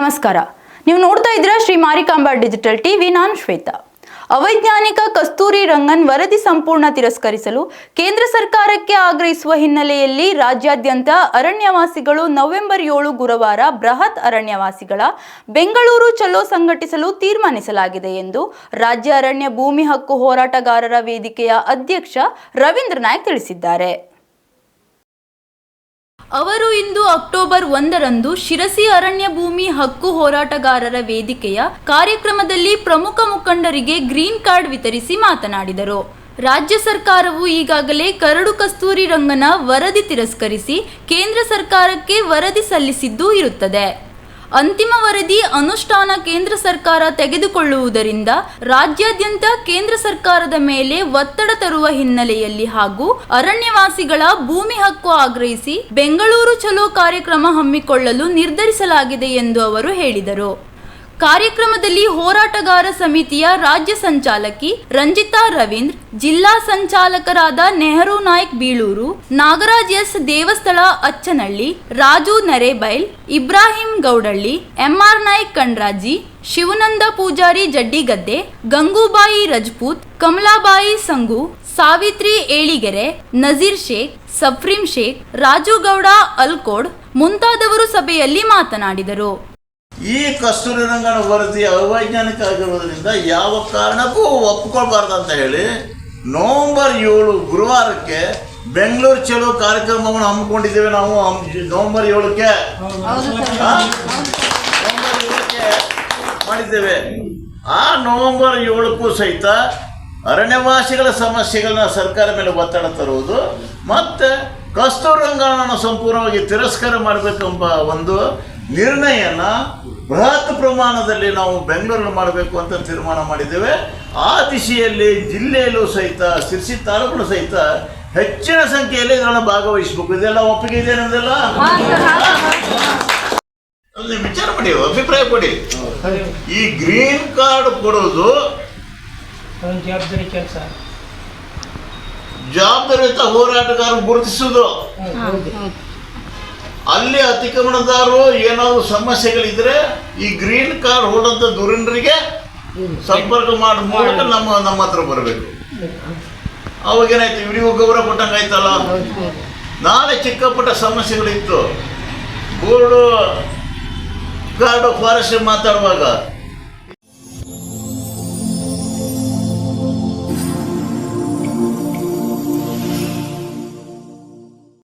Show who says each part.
Speaker 1: ನಮಸ್ಕಾರ. ನೀವು ನೋಡ್ತಾ ಇದ್ದೀರಾ ಶ್ರೀ ಮಾರಿಕಾಂಬಾ ಡಿಜಿಟಲ್ ಟಿವಿ, ನಾನು ಶ್ವೇತಾ. ಅವೈಜ್ಞಾನಿಕ ಕಸ್ತೂರಿ ರಂಗನ್ ವರದಿ ಸಂಪೂರ್ಣ ತಿರಸ್ಕರಿಸಲು ಕೇಂದ್ರ ಸರ್ಕಾರಕ್ಕೆ ಆಗ್ರಹಿಸುವ ಹಿನ್ನೆಲೆಯಲ್ಲಿ ರಾಜ್ಯಾದ್ಯಂತ ಅರಣ್ಯವಾಸಿಗಳು ನವೆಂಬರ್ ಏಳು ಗುರುವಾರ ಬೃಹತ್ ಅರಣ್ಯವಾಸಿಗಳ ಬೆಂಗಳೂರು ಚಲೋ ಸಂಘಟಿಸಲು ತೀರ್ಮಾನಿಸಲಾಗಿದೆ ಎಂದು ರಾಜ್ಯ ಅರಣ್ಯ ಭೂಮಿ ಹಕ್ಕು ಹೋರಾಟಗಾರರ ವೇದಿಕೆಯ ಅಧ್ಯಕ್ಷ ರವೀಂದ್ರ ನಾಯ್ಕ್ ತಿಳಿಸಿದ್ದಾರೆ. ಅವರು ಇಂದು ಅಕ್ಟೋಬರ್ ಒಂದರಂದು ಶಿರಸಿ ಅರಣ್ಯ ಭೂಮಿ ಹಕ್ಕು ಹೋರಾಟಗಾರರ ವೇದಿಕೆಯ ಕಾರ್ಯಕ್ರಮದಲ್ಲಿ ಪ್ರಮುಖ ಮುಖಂಡರಿಗೆ ಗ್ರೀನ್ ಕಾರ್ಡ್ ವಿತರಿಸಿ ಮಾತನಾಡಿದರು. ರಾಜ್ಯ ಸರ್ಕಾರವು ಈಗಾಗಲೇ ಕರಡು ಕಸ್ತೂರಿ ರಂಗನ ವರದಿ ತಿರಸ್ಕರಿಸಿ ಕೇಂದ್ರ ಸರ್ಕಾರಕ್ಕೆ ವರದಿ ಸಲ್ಲಿಸಿದ್ದು ಇರುತ್ತದೆ. ಅಂತಿಮ ವರದಿ ಅನುಷ್ಠಾನ ಕೇಂದ್ರ ಸರ್ಕಾರ ತೆಗೆದುಕೊಳ್ಳುವುದರಿಂದ ರಾಜ್ಯಾದ್ಯಂತ ಕೇಂದ್ರ ಸರ್ಕಾರದ ಮೇಲೆ ಒತ್ತಡ ತರುವ ಹಿನ್ನೆಲೆಯಲ್ಲಿ ಹಾಗೂ ಅರಣ್ಯವಾಸಿಗಳ ಭೂಮಿ ಹಕ್ಕು ಆಗ್ರಹಿಸಿ ಬೆಂಗಳೂರು ಚಲೋ ಕಾರ್ಯಕ್ರಮ ಹಮ್ಮಿಕೊಳ್ಳಲು ನಿರ್ಧರಿಸಲಾಗಿದೆ ಎಂದು ಅವರು ಹೇಳಿದರು. ಕಾರ್ಯಕ್ರಮದಲ್ಲಿ ಹೋರಾಟಗಾರ ಸಮಿತಿಯ ರಾಜ್ಯ ಸಂಚಾಲಕಿ ರಂಜಿತಾ ರವೀಂದ್ರ, ಜಿಲ್ಲಾ ಸಂಚಾಲಕರಾದ ನೆಹರು ನಾಯ್ಕ್ ಬೀಳೂರು, ನಾಗರಾಜ್ ಎಸ್ ದೇವಸ್ಥಳ ಅಚ್ಚನಹಳ್ಳಿ ರಾಜು ನರೇಬೈಲ್, ಇಬ್ರಾಹಿಂ ಗೌಡಳ್ಳಿ, ಎಂಆರ್ ನಾಯ್ಕ್ ಕಣ್ರಾಜಿ, ಶಿವನಂದ ಪೂಜಾರಿ ಜಡ್ಡಿಗದ್ದೆ, ಗಂಗೂಬಾಯಿ ರಜಪೂತ್, ಕಮಲಾಬಾಯಿ ಸಂಗು, ಸಾವಿತ್ರಿ ಏಳಿಗೆರೆ, ನಜೀರ್ ಶೇಖ್, ಸಫ್ರೀಂ ಶೇಖ್, ರಾಜು ಗೌಡ ಅಲ್ಕೋಡ್ ಮುಂತಾದವರು ಸಭೆಯಲ್ಲಿ ಮಾತನಾಡಿದರು.
Speaker 2: ಈ ಕಸ್ತೂರಿ ರಂಗನ ವರದಿ ಅವೈಜ್ಞಾನಿಕ ಆಗಿರೋದ್ರಿಂದ ಯಾವ ಕಾರಣಕ್ಕೂ ಒಪ್ಕೊಳ್ಬಾರ್ದು ಅಂತ ಹೇಳಿ ನವಂಬರ್ ಏಳು ಗುರುವಾರಕ್ಕೆ ಬೆಂಗಳೂರು ಚಲೋ ಕಾರ್ಯಕ್ರಮವನ್ನು ಹಮ್ಮಿಕೊಂಡಿದ್ದೇವೆ ನಾವು ನವಂಬರ್ ಏಳಕ್ಕೆ. ನವಂಬರ್ ನವೆಂಬರ್ ಏಳಕ್ಕೆ ಮಾಡಿದ್ದೇವೆ. ಆ ನವಂಬರ್ ಏಳಕ್ಕೂ ಸಹಿತ ಅರಣ್ಯವಾಸಿಗಳ ಸಮಸ್ಯೆಗಳನ್ನ ಸರ್ಕಾರ ಮೇಲೆ ಒತ್ತಡ ತರುವುದು ಮತ್ತು ಕಸ್ತೂರಿ ರಂಗನನ್ನು ಸಂಪೂರ್ಣವಾಗಿ ತಿರಸ್ಕಾರ ಮಾಡಬೇಕೆಂಬ ಒಂದು ನಿರ್ಣಯನ ಬೃಹತ್ ಪ್ರಮಾಣದಲ್ಲಿ ನಾವು ಬೆಂಗಳೂರಲ್ಲಿ ಮಾಡಬೇಕು ಅಂತ ತೀರ್ಮಾನ ಮಾಡಿದ್ದೇವೆ. ಆ ದಿಶೆಯಲ್ಲಿ ಜಿಲ್ಲೆಯಲ್ಲೂ ಸಹಿತ ಸಿರ್ಸಿ ತಾಲೂಕು ಸಹಿತ ಹೆಚ್ಚಿನ ಸಂಖ್ಯೆಯಲ್ಲಿ ಇದನ್ನು ಭಾಗವಹಿಸಬೇಕು. ಇದೆಲ್ಲ ಒಪ್ಪಿಗೆ ಇದೆ ನಮ್ದೆಲ್ಲ ಅಲ್ಲಿ ವಿಚಾರ ಮಾಡಿ ಅಭಿಪ್ರಾಯ ಕೊಡಿ. ಈ ಗ್ರೀನ್ ಕಾರ್ಡ್ ಕೊಡೋದು
Speaker 3: ಜವಾಬ್ದಾರಿ ಕೆಲಸ.
Speaker 2: ಜವಾಬ್ದಾರಿಯುತ ಹೋರಾಟಗಾರ ಗುರುತಿಸುವುದು ಅಲ್ಲಿ ಅತಿಕ್ರಮಣದಾರರು ಏನಾದರೂ ಸಮಸ್ಯೆಗಳಿದ್ರೆ ಈ ಗ್ರೀನ್ ಕಾರ್ಡ್ ಹೊಡೆದ ದುರೀಣರಿಗೆ ಸಂಪರ್ಕ ಮಾಡೋ ಮೂಲಕ ನಮ್ಮ ನಮ್ಮ ಹತ್ರ ಬರಬೇಕು. ಅವಾಗ ಏನಾಯ್ತು? ಇವರಿಗೂ ಗೌರವ ಕೊಟ್ಟಂಗೆ ಆಯ್ತಲ್ಲ ನಾಳೆ ಚಿಕ್ಕ ಪುಟ್ಟ ಸಮಸ್ಯೆಗಳಿತ್ತು. ಬೋರ್ಡು ಕಾರ್ಡು ಫಾರೆಸ್ಟ್ ಮಾತಾಡುವಾಗ